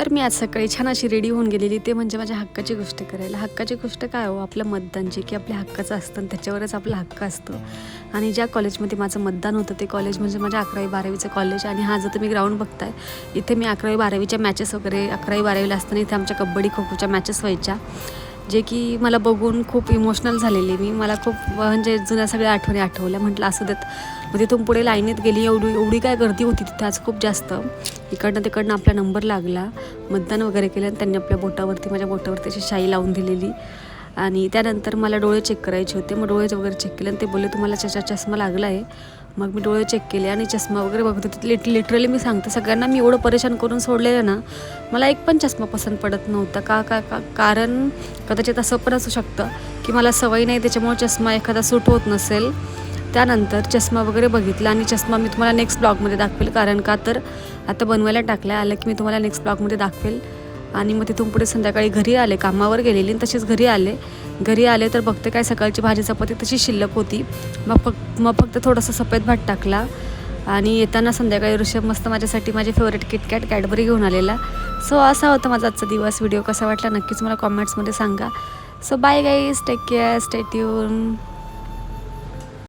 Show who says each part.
Speaker 1: तर मी आज सकाळी छान अशी रेडी होऊन गेलेली. ते म्हणजे माझ्या हक्काची गोष्ट करायला. हक्काची गोष्ट काय हो? आपलं मतदानची की आपल्या हक्काचं असतं आणि त्याच्यावरच आपला हक्क असतो. आणि ज्या कॉलेजमध्ये माझं मतदान होतं ते कॉलेज म्हणजे माझ्या अकरावी बारावीचं कॉलेज आणि हा जर तुम्ही ग्राउंड बघताय इथे मी अकरावी बारावीच्या मॅचेस वगैरे अकरावी बारावीला असताना इथे आमच्या कबड्डी खो खोच्या मॅचेस व्हायच्या. जे की मला बघून खूप इमोशनल झालेली मी. मला खूप म्हणजे जुन्या सगळ्या आठवणी आठवल्या. म्हटलं असं देत. मग तिथून पुढे लाईनीत गेली. एवढी एवढी काय गर्दी होती तिथे. आज खूप जास्त. इकडनं तिकडनं आपला नंबर लागला. मतदान वगैरे केलं आणि त्यांनी आपल्या बोटावरती माझ्या बोटावरती अशी शाई लावून दिलेली. आणि त्यानंतर मला डोळे चेक करायचे होते. मग डोळे वगैरे चेक केले आणि ते बोलले तुम्हाला चष्मा लागला आहे मग मी डोळे चेक केले आणि चष्मा वगैरे बघत होते. लिट लिटरली मी सांगते सगळ्यांना मी एवढं परेशान करून सोडलेलं ना मला एक पण चष्मा पसंत पडत नव्हता. का का का कारण कदाचित असं पण असू शकतं की मला सवय नाही त्याच्यामुळे चष्मा एखादा सूट होत नसेल. त्यानंतर चष्मा वगैरे बघितला आणि चष्मा मी तुम्हाला नेक्स्ट ब्लॉगमध्ये दाखवेल. कारण का? तर आता बनवायला टाकला आलं की मी तुम्हाला नेक्स्ट ब्लॉगमध्ये दाखवेल. आणि मग तिथून पुढे संध्याकाळी घरी आले कामावर गेलेली आणि तसेच घरी आले. घरी आले तर बघते काय सकाळची भाजी चपाती तशी शिल्लक होती. मग फक्त मग फक्त थोडासा सफेद भात टाकला. आणि येताना संध्याकाळी ऋषभ मस्त माझ्यासाठी माझे फेवरेट किटकॅट कॅडबरी घेऊन आलेला. सो असा होता माझा आजचा दिवस. व्हिडिओ कसा वाटला नक्कीच मला कॉमेंट्समध्ये सांगा. So bye guys take care stay tune